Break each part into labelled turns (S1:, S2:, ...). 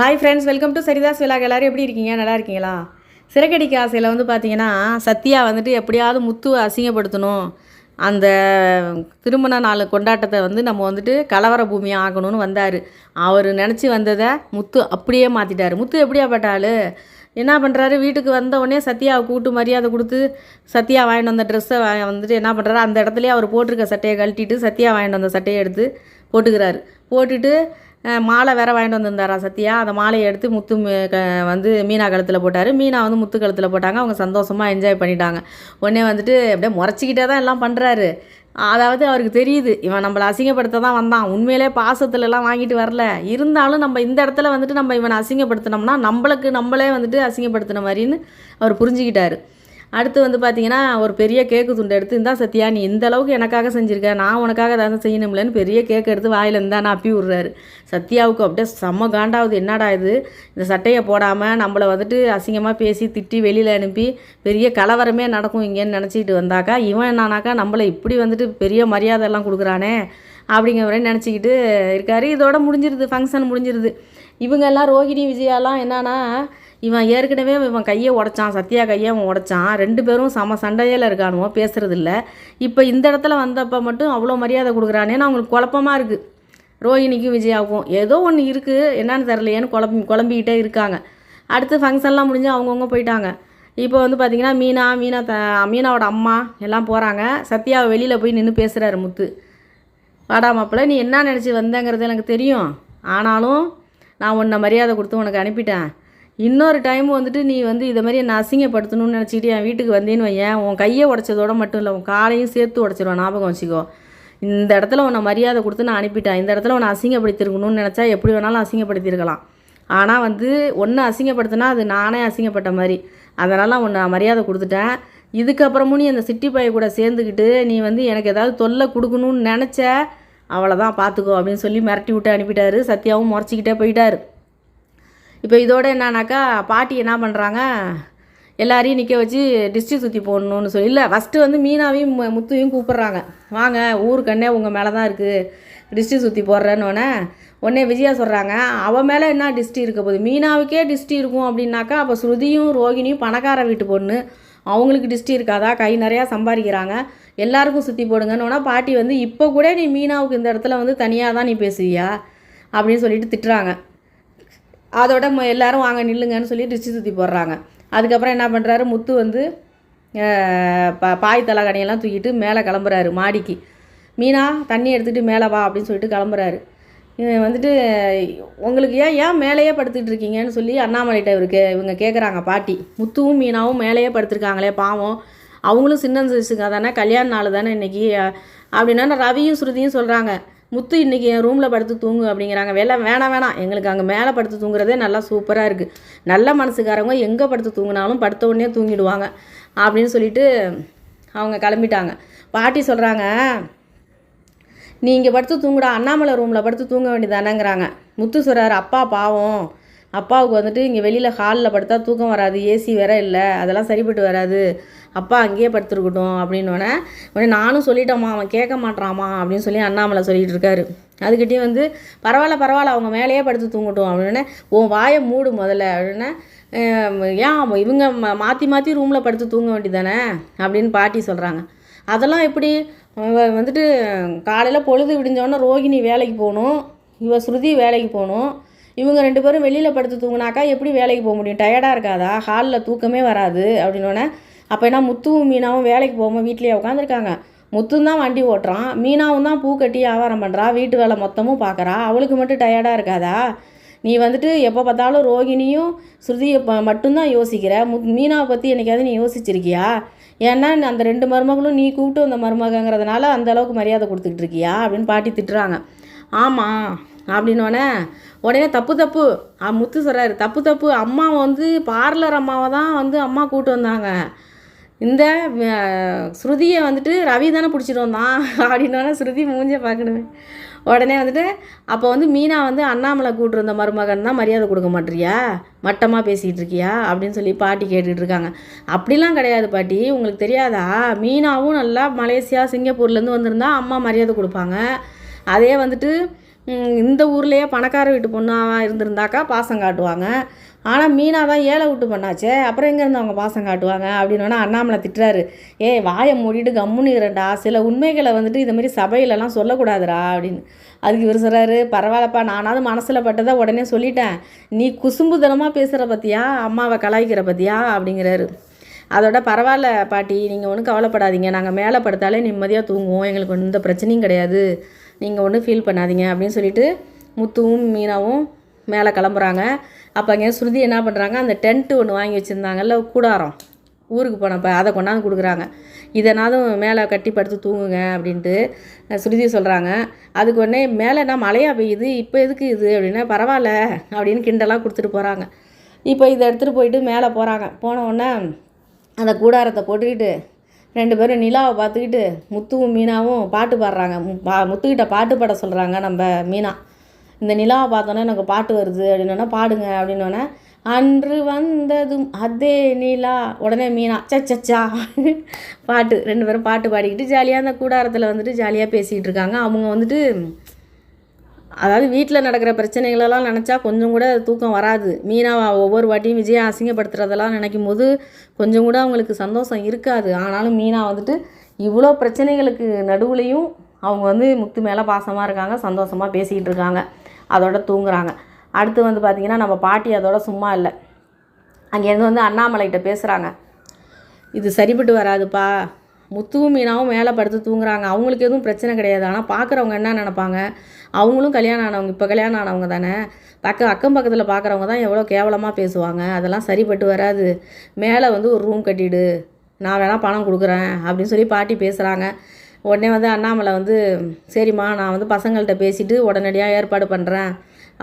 S1: hi friends welcome to Saritha's விழா எல்லோரும் எப்படி இருக்கீங்க நல்லா இருக்கீங்களா சிறகடிக்கு ஆசையில் வந்து பார்த்தீங்கன்னா சத்யா வந்துட்டு எப்படியாவது முத்து அசிங்கப்படுத்தணும் அந்த திருமண நாள் கொண்டாட்டத்தை வந்து நம்ம வந்துட்டு கலவர பூமியாக ஆகணும்னு வந்தார் அவர் நினச்சி வந்ததை முத்து அப்படியே மாற்றிட்டார் முத்து எப்படியா பட்டாள் என்ன பண்ணுறாரு வீட்டுக்கு வந்த உடனே சத்யாவை கூட்டு மரியாதை கொடுத்து சத்யா வாங்கிட்டு வந்த ட்ரெஸ்ஸை வந்துட்டு என்ன பண்ணுறாரு அந்த இடத்துலையே அவர் போட்டிருக்க சட்டையை கழட்டிட்டு சத்யா வாங்கிட்டு வந்த சட்டையை எடுத்து போட்டுக்கிறாரு போட்டுட்டு மாலை வேற வாங்கிட்டு வந்திருந்தாரா சத்யா அந்த மாலையை எடுத்து முத்து வந்து மீனா கழுத்தில் போட்டார் மீனா வந்து முத்து கழுத்தில் போட்டாங்க அவங்க சந்தோஷமாக என்ஜாய் பண்ணிட்டாங்க உடனே வந்துட்டு அப்படியே முறைச்சிக்கிட்டே தான் எல்லாம் பண்ணுறாரு அதாவது அவருக்கு தெரியுது இவன் நம்மளை அசிங்கப்படுத்த தான் வந்தான் உண்மையிலே பாசத்துலலாம் வாங்கிட்டு வரல இருந்தாலும் நம்ம இந்த இடத்துல வந்துட்டு நம்ம இவனை அசிங்கப்படுத்தினோம்னா நம்மளுக்கு நம்மளே வந்துட்டு அசிங்கப்படுத்தின மாதிரின்னு அவர் புரிஞ்சுக்கிட்டாரு அடுத்து வந்து பார்த்திங்கன்னா ஒரு பெரிய கேக்கு துண்டை எடுத்து இந்தா சத்யா நீ இந்த அளவுக்கு எனக்காக செஞ்சுருக்க நான் உனக்காக தான் செய்யணும்லன்னு பெரிய கேக் எடுத்து வாயில் இருந்தால் நான் அப்பி விட்றாரு சத்யாவுக்கு அப்படியே செம்ம காண்டாவது என்னடா இது இந்த சட்டையை போடாமல் நம்மளை வந்துட்டு அசிங்கமாக பேசி திட்டி வெளியில் அனுப்பி பெரிய கலவரமே நடக்கும் இங்கேன்னு நினச்சிக்கிட்டு வந்தாக்கா இவன் என்னானாக்கா நம்மளை இப்படி வந்துட்டு பெரிய மரியாதையெல்லாம் கொடுக்குறானே அப்படிங்கிற நினச்சிக்கிட்டு இருக்காரு இதோட முடிஞ்சிருது ஃபங்க்ஷன் முடிஞ்சிருது இவங்கெல்லாம் ரோஹிணி விஜயாலாம் என்னன்னா இவன் ஏற்கனவே இவன் கையை உடச்சான் சத்யா கையை அவன் உடச்சான் ரெண்டு பேரும் சம சண்டையில் இருக்கானுவோ பேசுகிறதில்ல இப்போ இந்த இடத்துல வந்தப்போ மட்டும் அவ்வளோ மரியாதை கொடுக்குறானேன்னு அவங்களுக்கு குழப்பமாக இருக்குது ரோஹிணிக்கும் விஜயாவுக்கும் ஏதோ ஒன்று இருக்குது என்னன்னு தெரிலையேன்னு குழம்பு குழம்பிக்கிட்டே இருக்காங்க அடுத்து ஃபங்க்ஷன்லாம் முடிஞ்சு அவங்கவுங்க போயிட்டாங்க இப்போ வந்து பார்த்திங்கன்னா மீனா மீனா த மீனாவோட அம்மா எல்லாம் போகிறாங்க சத்யாவை வெளியில் போய் நின்று பேசுகிறாரு முத்து வாடா மாப்பிள்ள நீ என்ன நினச்சி வந்தேங்கிறது எனக்கு தெரியும் ஆனாலும் நான் உன்னை மரியாதை கொடுத்து உனக்கு அனுப்பிட்டேன் இன்னொரு டைம் வந்துட்டு நீ வந்து இதை மாதிரி என்னை அசிங்கப்படுத்தணும்னு நினச்சிக்கிட்டு என் வீட்டுக்கு வந்தேன்னு வையன் உன் கையை உடச்சதோட மட்டும் இல்லை உன் காலையும் சேர்த்து உடச்சிருவான் ஞாபகம் வச்சுக்கோ இந்த இடத்துல உன்னை மரியாதை கொடுத்து நான் அனுப்பிட்டேன் இந்த இடத்துல உன்னை அசிங்கப்படுத்திருக்கணும்னு நினச்சா எப்படி வேணாலும் அசிங்கப்படுத்தியிருக்கலாம் ஆனால் வந்து ஒன்று அசிங்கப்படுத்தினா அது நானே அசிங்கப்பட்ட மாதிரி அதனால் உன்னை மரியாதை கொடுத்துட்டேன் இதுக்கப்புறமும் நீ அந்த சிட்டி பைய கூட சேர்ந்துக்கிட்டு நீ வந்து எனக்கு ஏதாவது தொல்லை கொடுக்கணும்னு நினச்ச அவ்வளோதான் பார்த்துக்கோ அப்படின்னு சொல்லி மிரட்டி விட்டு அனுப்பிட்டாரு சத்யாவும் முறைச்சிக்கிட்டே போயிட்டார் இப்போ இதோட என்னன்னாக்கா பாட்டி என்ன பண்ணுறாங்க எல்லாரையும் நிற்க வச்சு டிஸ்ட்ரிக் சுற்றி போடணும்னு சொல்லி இல்லை ஃபஸ்ட்டு வந்து மீனாவையும் முத்துவையும் கூப்பிட்றாங்க வாங்க ஊருக்கண்ணே கண்ணே உங்கள் மேலே தான் இருக்குது டிஸ்ட்ரிக் சுற்றி போடுறேன்னு உடனே விஜயா சொல்கிறாங்க அவள் மேலே என்ன டிஸ்ட்ரி இருக்க போகுது மீனாவுக்கே டிஸ்ட்ரி இருக்கும் அப்படின்னாக்கா அப்போ ஸ்ருதியும் ரோகிணியும் பணக்கார வீட்டு பொண்ணு அவங்களுக்கு டிஸ்ட்ரி இருக்காதா கை நிறையா சம்பாதிக்கிறாங்க எல்லாருக்கும் சுற்றி போடுங்கன்னு பாட்டி வந்து இப்போ கூட நீ மீனாவுக்கு இந்த இடத்துல வந்து தனியாக தான் நீ பேசுவியா அப்படின்னு சொல்லிட்டு திட்டுறாங்க அதோட எல்லோரும் வாங்க நில்லுங்கன்னு சொல்லி டிச்சு சுற்றி போடுறாங்க அதுக்கப்புறம் என்ன பண்ணுறாரு முத்து வந்து பா பாய் தலை கடையெல்லாம் தூக்கிட்டு மேலே கிளம்புறாரு மாடிக்கு மீனா தண்ணி எடுத்துகிட்டு மேலே வா அப்படின்னு சொல்லிட்டு கிளம்புறாரு இவன் வந்துட்டு உங்களுக்கு ஏன் ஏன் மேலேயே படுத்துட்டு இருக்கீங்கன்னு சொல்லி அண்ணாமலைகிட்ட இவருக்கு இவங்க கேட்குறாங்க பாட்டி முத்துவும் மீனாவும் மேலேயே படுத்துருக்காங்களே பாவம் அவங்களும் சின்ன சிசுங்க தானே கல்யாண நாள் தானே இன்றைக்கி அப்படின்னா ரவியும் ஸ்ருதியும் சொல்கிறாங்க முத்து இன்றைக்கி என் ரூமில் படுத்து தூங்கு அப்படிங்கிறாங்க வேலை வேணாம் வேணாம் எங்களுக்கு அங்கே மேலே படுத்து தூங்குறதே நல்லா சூப்பராக இருக்குது நல்ல மனசுக்காரவங்க எங்கே படுத்து தூங்கினாலும் படுத்த உடனே தூங்கிடுவாங்க அப்படின்னு சொல்லிட்டு அவங்க கிளம்பிட்டாங்க பாட்டி சொல்கிறாங்க நீங்கள் படுத்து தூங்குடா அண்ணாமலை ரூமில் படுத்து தூங்க வேண்டியதானேங்கிறாங்க முத்து சொல்கிறார் அப்பா பாவம் அப்பாவுக்கு வந்துட்டு இங்கே வெளியில் ஹாலில் படுத்தா தூக்கம் வராது ஏசி வேற இல்லை அதெல்லாம் சரிப்பட்டு வராது அப்பா அங்கேயே படுத்துருக்கட்டும் அப்படின்னோடனே உடனே நானும் சொல்லிட்டோம்மா அவன் கேட்க மாட்டான்மா அப்படின்னு சொல்லி அண்ணாமலை சொல்லிகிட்டு இருக்காரு அதுக்கிட்டேயும் வந்து பரவாயில்ல பரவாயில்ல அவங்க மேலேயே படுத்து தூங்கட்டும் அப்படின்னே உன் வாயை மூடு முதல்ல அப்படின்னே ஏன் இவங்க மாற்றி மாற்றி ரூமில் படுத்து தூங்க வேண்டியதானே அப்படின்னு பாட்டி சொல்கிறாங்க அதெல்லாம் எப்படி வந்துட்டு காலையில் பொழுது விடிஞ்சோடனே ரோகிணி வேலைக்கு போகணும் இவ ஸ்ருதி வேலைக்கு போகணும் இவங்க ரெண்டு பேரும் வெளியில் படுத்து தூங்கினாக்கா எப்படி வேலைக்கு போக முடியும் டயர்டாக இருக்காதா ஹாலில் தூக்கமே வராது அப்படின்னோடனே அப்போ என்ன முத்துவும் மீனாவும் வேலைக்கு போகாமல் வீட்லேயே உட்காந்துருக்காங்க முத்தும் தான் வண்டி ஓட்டுறான் மீனாவும் தான் பூ கட்டி வியாபாரம் பண்ணுறா வீட்டு வேலை மொத்தமும் பார்க்குறா அவளுக்கு மட்டும் டயர்டாக இருக்காதா நீ வந்துட்டு எப்போ பார்த்தாலும் ரோகிணியும் ஸ்ருதியை மட்டும்தான் யோசிக்கிற மு மீனாவை பற்றி என்னைக்காவது நீ யோசிச்சிருக்கியா ஏன்னா அந்த ரெண்டு மருமகளும் நீ கூப்பிட்டு அந்த மருமகங்கிறதுனால அந்த அளவுக்கு மரியாதை கொடுத்துக்கிட்டு இருக்கியா அப்படின்னு பாட்டி திட்டுறாங்க ஆமாம் அப்படின்னோடனே உடனே தப்பு தப்பு முத்து சொல்கிறாரு தப்பு தப்பு அம்மா வந்து பார்லர் அம்மாவை தான் வந்து அம்மா கூப்பிட்டு வந்தாங்க இந்த ஸ்ருதியை வந்துட்டு ரவி தானே பிடிச்சிட்டு வந்தான் அப்படின்னோடனே ஸ்ருதி மூஞ்ச பார்க்கணுமே உடனே வந்துட்டு அப்போ வந்து மீனா வந்து அண்ணாமலை கூட்டிருந்த மருமகன் தான் மரியாதை கொடுக்க மாட்டியா மட்டமாக பேசிகிட்டு இருக்கியா அப்படின்னு சொல்லி பாட்டி கேட்டுக்கிட்டு இருக்காங்க அப்படிலாம் கிடையாது பாட்டி உங்களுக்கு தெரியாதா மீனாவும் நல்லா மலேசியா சிங்கப்பூர்லேருந்து வந்திருந்தா அம்மா மரியாதை கொடுப்பாங்க அதே வந்துட்டு இந்த ஊர்லேயே பணக்கார வீட்டு பொண்ணாக இருந்திருந்தாக்கா பாசம் காட்டுவாங்க ஆனால் மீனா தான் ஏழை விட்டு பண்ணாச்சே அப்புறம் எங்கேருந்து அவங்க பாசம் காட்டுவாங்க வேணால் அண்ணாமலை திட்டுறாரு ஏ வாயை மூடிட்டு கம்முன்னு சில உண்மைகளை வந்துட்டு மாதிரி சபையிலலாம் சொல்லக்கூடாதுடா அப்படின்னு அதுக்கு இவர் சொல்கிறாரு பரவாயில்லப்பா நானாவது மனசில் பட்டதை உடனே சொல்லிட்டேன் நீ குசும்புதனமாக பேசுகிற பற்றியா அம்மாவை கலாய்க்கிற பற்றியா அப்படிங்கிறாரு அதோட பரவாயில்ல பாட்டி நீங்கள் ஒன்றும் கவலைப்படாதீங்க நாங்கள் மேலே படுத்தாலே நிம்மதியாக தூங்குவோம் எங்களுக்கு எந்த பிரச்சனையும் கிடையாது நீங்கள் ஒன்றும் ஃபீல் பண்ணாதீங்க அப்படின்னு சொல்லிட்டு முத்துவும் மீனாவும் மேலே கிளம்புறாங்க அப்போ அங்கே ஸ்ருதி என்ன பண்ணுறாங்க அந்த டென்ட்டு ஒன்று வாங்கி வச்சுருந்தாங்கல்ல கூடாரம் ஊருக்கு போனப்போ அதை கொண்டாந்து கொடுக்குறாங்க இதனாலும் மேலே கட்டி படுத்து தூங்குங்க அப்படின்ட்டு ஸ்ருதி சொல்கிறாங்க அதுக்கு உடனே மேலே என்ன மழையாக பெய்யுது இப்போ எதுக்கு இது அப்படின்னா பரவாயில்ல அப்படின்னு கிண்டலாக கொடுத்துட்டு போகிறாங்க இப்போ இதை எடுத்துகிட்டு போயிட்டு மேலே போகிறாங்க போன உடனே அந்த கூடாரத்தை போட்டுக்கிட்டு ரெண்டு பேரும் நிலாவை பார்த்துக்கிட்டு முத்துவும் மீனாவும் பாட்டு பாடுறாங்க பா முத்துக்கிட்ட பாட்டு பாட சொல்கிறாங்க நம்ம மீனா இந்த நிலாவை பார்த்தோன்னே எனக்கு பாட்டு வருது அப்படின்னோடனே பாடுங்க அப்படின்னோடனே அன்று வந்ததும் அதே நிலா உடனே மீனா சச்சச்சா பாட்டு ரெண்டு பேரும் பாட்டு பாடிக்கிட்டு ஜாலியாக அந்த கூடாரத்தில் வந்துட்டு ஜாலியாக பேசிகிட்டு இருக்காங்க அவங்க வந்துட்டு அதாவது வீட்டில் நடக்கிற பிரச்சனைகளெல்லாம் நினச்சா கொஞ்சம் கூட தூக்கம் வராது மீனாவை ஒவ்வொரு வாட்டியும் விஜயை அசிங்கப்படுத்துறதெல்லாம் நினைக்கும் போது கொஞ்சம் கூட அவங்களுக்கு சந்தோஷம் இருக்காது ஆனாலும் மீனா வந்துட்டு இவ்வளோ பிரச்சனைகளுக்கு நடுவுலையும் அவங்க வந்து முத்து மேலே பாசமாக இருக்காங்க சந்தோஷமாக பேசிக்கிட்டு இருக்காங்க அதோட தூங்குறாங்க அடுத்து வந்து பார்த்திங்கன்னா நம்ம பாட்டி அதோட சும்மா இல்லை அங்கேருந்து வந்து அண்ணாமலைகிட்ட பேசுகிறாங்க இது சரிப்பட்டு வராதுப்பா முத்துவும் மீனாவும் மேலே படுத்து தூங்குறாங்க அவங்களுக்கு எதுவும் பிரச்சனை கிடையாது ஆனால் பார்க்குறவங்க என்ன நினப்பாங்க அவங்களும் கல்யாணம் ஆனவங்க இப்போ கல்யாணம் ஆனவங்க தானே பக்க அக்கம் பக்கத்தில் பார்க்குறவங்க தான் எவ்வளோ கேவலமாக பேசுவாங்க அதெல்லாம் சரிப்பட்டு வராது மேலே வந்து ஒரு ரூம் கட்டிடு நான் வேணால் பணம் கொடுக்குறேன் அப்படின்னு சொல்லி பாட்டி பேசுகிறாங்க உடனே வந்து அண்ணாமலை வந்து சரிம்மா நான் வந்து பசங்கள்கிட்ட பேசிவிட்டு உடனடியாக ஏற்பாடு பண்ணுறேன்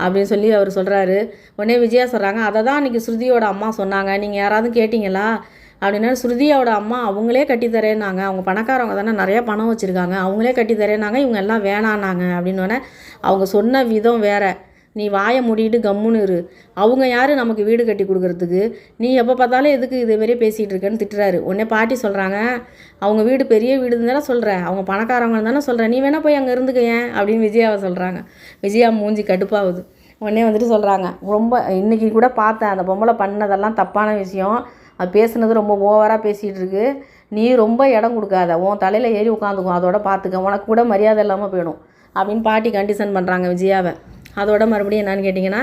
S1: அப்படின்னு சொல்லி அவர் சொல்கிறாரு உடனே விஜயா சொல்கிறாங்க அதை தான் அன்றைக்கி ஸ்ருதியோட அம்மா சொன்னாங்க நீங்கள் யாராவது கேட்டிங்களா அப்படின்னா ஸ்ருதியோட அம்மா அவங்களே கட்டித்தரேன்னாங்க அவங்க பணக்காரவங்க தானே நிறையா பணம் வச்சுருக்காங்க அவங்களே கட்டித்தரேன்னாங்க இவங்க எல்லாம் வேணான்னாங்க அப்படின்னோடனே அவங்க சொன்ன விதம் வேறு நீ வாயை மூடிட்டு கம்முன்னு இரு அவங்க யார் நமக்கு வீடு கட்டி கொடுக்குறதுக்கு நீ எப்போ பார்த்தாலும் எதுக்கு இதே மாதிரியே பேசிகிட்டு இருக்கேன்னு திட்டுறாரு உடனே பாட்டி சொல்கிறாங்க அவங்க வீடு பெரிய வீடுன்னு தானே சொல்கிறேன் அவங்க பணக்காரவங்க தானே சொல்கிறேன் நீ வேணால் போய் அங்கே இருந்துக்க ஏன் அப்படின்னு விஜயாவை சொல்கிறாங்க விஜயா மூஞ்சி கடுப்பாகுது உடனே வந்துட்டு சொல்கிறாங்க ரொம்ப இன்றைக்கி கூட பார்த்தேன் அந்த பொம்பளை பண்ணதெல்லாம் தப்பான விஷயம் அது பேசுனது ரொம்ப ஓவராக பேசிகிட்டு இருக்கு நீ ரொம்ப இடம் கொடுக்காத உன் தலையில் ஏறி உட்காந்துக்கும் அதோட பார்த்துக்க உனக்கு கூட மரியாதை இல்லாமல் போயிடும் அப்படின்னு பாட்டி கண்டிஷன் பண்ணுறாங்க விஜயாவை அதோட மறுபடியும் என்னன்னு கேட்டிங்கன்னா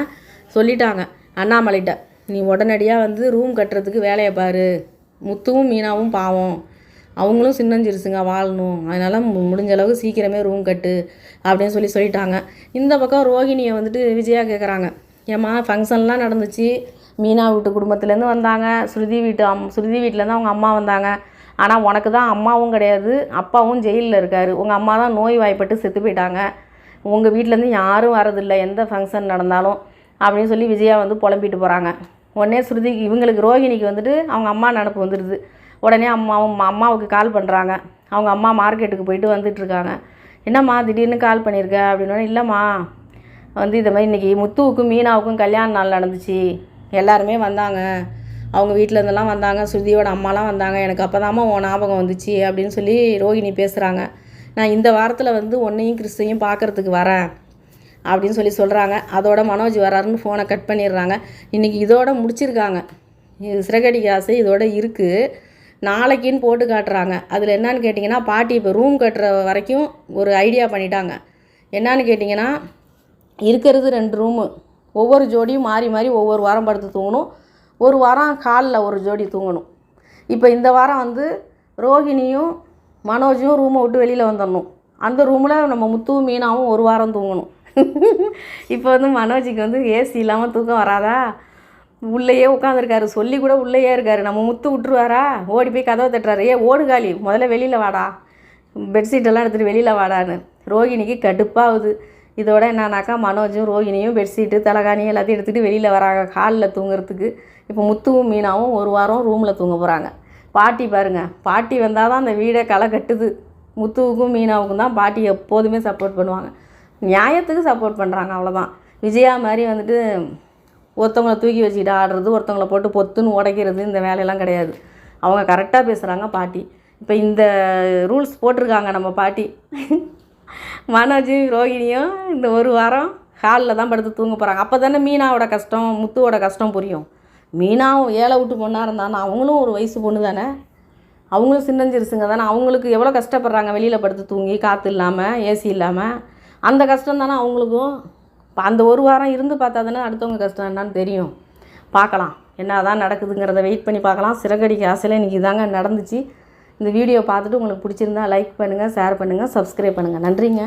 S1: சொல்லிட்டாங்க அண்ணாமலைகிட்ட நீ உடனடியாக வந்து ரூம் கட்டுறதுக்கு வேலையை பாரு முத்துவும் மீனாவும் பாவம் அவங்களும் சின்னஞ்சிருச்சுங்க வாழணும் அதனால் முடிஞ்ச அளவுக்கு சீக்கிரமே ரூம் கட்டு அப்படின்னு சொல்லி சொல்லிட்டாங்க இந்த பக்கம் ரோஹிணியை வந்துட்டு விஜயா கேட்குறாங்க ஏம்மா ஃபங்க்ஷன்லாம் நடந்துச்சு மீனா வீட்டு குடும்பத்துலேருந்து வந்தாங்க ஸ்ருதி வீட்டு அம் ஸ்ருதி வீட்டிலேருந்து அவங்க அம்மா வந்தாங்க ஆனால் உனக்கு தான் அம்மாவும் கிடையாது அப்பாவும் ஜெயிலில் இருக்கார் உங்கள் அம்மா தான் நோய் வாய்ப்பட்டு செத்து போயிட்டாங்க உங்கள் வீட்டிலேருந்து யாரும் வரதில்லை எந்த ஃபங்க்ஷன் நடந்தாலும் அப்படின்னு சொல்லி விஜயா வந்து புலம்பிட்டு போகிறாங்க உடனே ஸ்ருதி இவங்களுக்கு ரோஹிணிக்கு வந்துட்டு அவங்க அம்மா நினப்பு வந்துடுது உடனே அம்மாவும் அம்மாவுக்கு கால் பண்ணுறாங்க அவங்க அம்மா மார்க்கெட்டுக்கு போயிட்டு வந்துட்டுருக்காங்க என்னம்மா திடீர்னு கால் பண்ணியிருக்க அப்படின்னோடனே இல்லைம்மா வந்து இதை மாதிரி இன்றைக்கி முத்துவுக்கும் மீனாவுக்கும் கல்யாண நாள் நடந்துச்சு எல்லாருமே வந்தாங்க அவங்க வீட்டிலேருந்துலாம் வந்தாங்க ஸ்ருதியோட அம்மாலாம் வந்தாங்க எனக்கு அப்போ தாம்மா உன் ஞாபகம் வந்துச்சு அப்படின்னு சொல்லி ரோஹிணி பேசுகிறாங்க நான் இந்த வாரத்தில் வந்து ஒன்றையும் கிறிஸ்தையும் பார்க்குறதுக்கு வரேன் அப்படின்னு சொல்லி சொல்கிறாங்க அதோட மனோஜ் வராருன்னு ஃபோனை கட் பண்ணிடுறாங்க இன்றைக்கி இதோட முடிச்சிருக்காங்க இது சிறகடி ஆசை இதோட இருக்குது நாளைக்குன்னு போட்டு காட்டுறாங்க அதில் என்னன்னு கேட்டிங்கன்னா பாட்டி இப்போ ரூம் கட்டுற வரைக்கும் ஒரு ஐடியா பண்ணிட்டாங்க என்னன்னு கேட்டிங்கன்னா இருக்கிறது ரெண்டு ரூமு ஒவ்வொரு ஜோடியும் மாறி மாறி ஒவ்வொரு வாரம் படுத்து தூங்கணும் ஒரு வாரம் காலில் ஒரு ஜோடி தூங்கணும் இப்போ இந்த வாரம் வந்து ரோஹிணியும் மனோஜும் ரூமை விட்டு வெளியில் வந்துடணும் அந்த ரூமில் நம்ம முத்துவும் மீனாவும் ஒரு வாரம் தூங்கணும் இப்போ வந்து மனோஜிக்கு வந்து ஏசி இல்லாமல் தூக்கம் வராதா உள்ளேயே உட்காந்துருக்காரு சொல்லி கூட உள்ளேயே இருக்காரு நம்ம முத்து விட்டுருவாரா ஓடி போய் கதவை தட்டுறாரு ஏ காலி முதல்ல வெளியில் வாடா பெட்ஷீட்டெல்லாம் எடுத்துகிட்டு வெளியில் வாடான்னு ரோகிணிக்கு கடுப்பாகுது இதோட என்னன்னாக்கா மனோஜும் ரோஹினியும் பெட்ஷீட்டு தலகாணி எல்லாத்தையும் எடுத்துகிட்டு வெளியில் வராங்க காலில் தூங்குறதுக்கு இப்போ முத்துவும் மீனாவும் ஒரு வாரம் ரூமில் தூங்க போகிறாங்க பாட்டி பாருங்கள் பாட்டி வந்தால் தான் அந்த வீடை களை கட்டுது முத்துவுக்கும் மீனாவுக்கும் தான் பாட்டி எப்போதுமே சப்போர்ட் பண்ணுவாங்க நியாயத்துக்கு சப்போர்ட் பண்ணுறாங்க அவ்வளோதான் விஜயா மாதிரி வந்துட்டு ஒருத்தவங்களை தூக்கி வச்சுக்கிட்டு ஆடுறது ஒருத்தவங்களை போட்டு பொத்துன்னு உடைக்கிறது இந்த வேலையெல்லாம் கிடையாது அவங்க கரெக்டாக பேசுகிறாங்க பாட்டி இப்போ இந்த ரூல்ஸ் போட்டிருக்காங்க நம்ம பாட்டி மனோஜ் ரோஹிணியும் இந்த ஒரு வாரம் ஹாலில் தான் படுத்து தூங்க போகிறாங்க அப்போ தானே மீனாவோட கஷ்டம் முத்துவோட கஷ்டம் புரியும் மீனாவும் ஏழை விட்டு பொண்ணாக இருந்தானா அவங்களும் ஒரு வயசு பொண்ணு தானே அவங்களும் சின்னஞ்சிருசுங்க தானே அவங்களுக்கு எவ்வளோ கஷ்டப்படுறாங்க வெளியில் படுத்து தூங்கி காற்று இல்லாமல் ஏசி இல்லாமல் அந்த கஷ்டம் தானே அவங்களுக்கும் அந்த ஒரு வாரம் இருந்து பார்த்தா தானே அடுத்தவங்க கஷ்டம் என்னன்னு தெரியும் பார்க்கலாம் என்ன தான் நடக்குதுங்கிறத வெயிட் பண்ணி பார்க்கலாம் சிறகடிக்கு ஆசையில் இன்றைக்கி தாங்க நடந்துச்சு இந்த வீடியோ பார்த்துட்டு உங்களுக்கு பிடிச்சிருந்தா லைக் பண்ணுங்கள் ஷேர் பண்ணுங்கள் சப்ஸ்கிரைப் பண்ணுங்கள் நன்றிங்க